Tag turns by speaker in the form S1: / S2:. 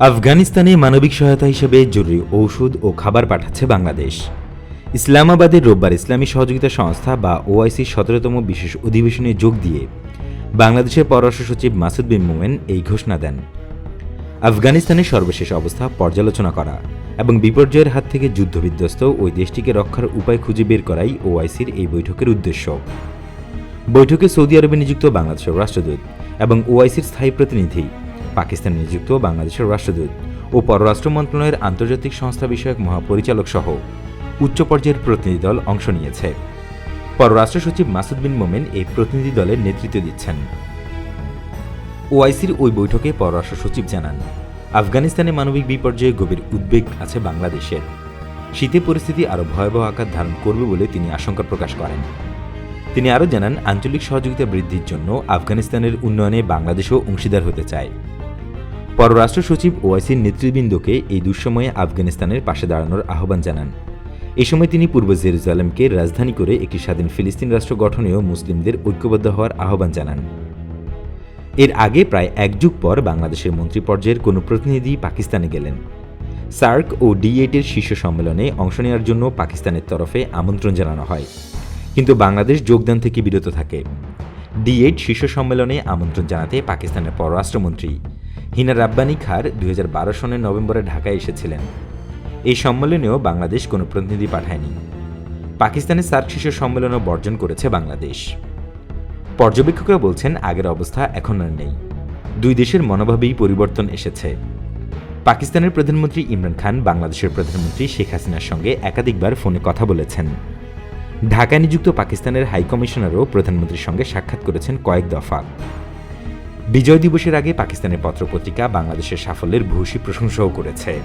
S1: আফগানিস্তানে মানবিক সহায়তা হিসেবে জরুরি ঔষধ ও খাবার পাঠাচ্ছে বাংলাদেশ। ইসলামাবাদের রোববার ইসলামী সহযোগিতা সংস্থা বা ওআইসির সতেরোতম বিশেষ অধিবেশনে যোগ দিয়ে বাংলাদেশের পররাষ্ট্র সচিব মাসুদ বিন মোমেন এই ঘোষণা দেন। আফগানিস্তানের সর্বশেষ অবস্থা পর্যালোচনা করা এবং বিপর্যয়ের হাত থেকে যুদ্ধবিধ্বস্ত ওই দেশটিকে রক্ষার উপায় খুঁজে বের করাই ওআইসির এই বৈঠকের উদ্দেশ্য। বৈঠকে সৌদি আরবে নিযুক্ত বাংলাদেশের রাষ্ট্রদূত এবং ওআইসির স্থায়ী প্রতিনিধি পাকিস্তানে নিযুক্ত বাংলাদেশের রাষ্ট্রদূত ও পররাষ্ট্র মন্ত্রণালয়ের আন্তর্জাতিক সংস্থা বিষয়ক মহাপরিচালক সহ উচ্চ পর্যায়ের প্রতিনিধি দল অংশ নিয়েছে। পররাষ্ট্র সচিব মাসুদ বিন মোমেন এই প্রতিনিধি দলের নেতৃত্ব দিচ্ছেন। ওআইসির ওই বৈঠকে পররাষ্ট্র সচিব জানান, আফগানিস্তানে মানবিক বিপর্যয়ে গভীর উদ্বেগ আছে বাংলাদেশের। শীতে পরিস্থিতি আরও ভয়াবহ আকার ধারণ করবে বলে তিনি আশঙ্কা প্রকাশ করেন। তিনি আরও জানান, আঞ্চলিক সহযোগিতা বৃদ্ধির জন্য আফগানিস্তানের উন্নয়নে বাংলাদেশও অংশীদার হতে চায়। পররাষ্ট্র সচিব ওআইসির নেতৃবৃন্দকে এই দুঃসময়ে আফগানিস্তানের পাশে দাঁড়ানোর আহ্বান জানান। এ সময় তিনি পূর্ব জেরুজালেমকে রাজধানী করে একটি স্বাধীন ফিলিস্তিন রাষ্ট্র গঠনেও মুসলিমদের ঐক্যবদ্ধ হওয়ার আহ্বান জানান। এর আগে প্রায় এক যুগ পর বাংলাদেশের মন্ত্রী পর্যায়ের কোনো প্রতিনিধি পাকিস্তানে গেলেন। সার্ক ও ডি এইটের শীর্ষ সম্মেলনে অংশ নেওয়ার জন্য পাকিস্তানের তরফে আমন্ত্রণ জানানো হয়। কিন্তু বাংলাদেশ যোগদান থেকে বিরত থাকে। ডি এইট শীর্ষ সম্মেলনে আমন্ত্রণ জানাতে পাকিস্তানের পররাষ্ট্রমন্ত্রী হিনা রাব্বানি খার দুই হাজার বারো সনের নভেম্বরে ঢাকায় এসেছিলেন। এই সম্মেলনেও বাংলাদেশ কোনো প্রতিনিধি পাঠায়নি। পাকিস্তানের সার্ক শীর্ষ সম্মেলনও বর্জন করেছে বাংলাদেশ। পর্যবেক্ষকরা বলছেন, আগের অবস্থা এখন আর নেই। দুই দেশের মনোভাবেই পরিবর্তন এসেছে। পাকিস্তানের প্রধানমন্ত্রী ইমরান খান, বাংলাদেশের প্রধানমন্ত্রী শেখ হাসিনার সঙ্গে একাধিকবার ফোনে কথা বলেছেন। ঢাকায় নিযুক্ত পাকিস্তানের হাইকমিশনারও প্রধানমন্ত্রীর সঙ্গে সাক্ষাৎ করেছেন কয়েক দফা। বিজয় দিবসের আগে পাকিস্তানের পত্রপত্রিকা বাংলাদেশের সাফল্যের ভূষী প্রশংসাও করেছে।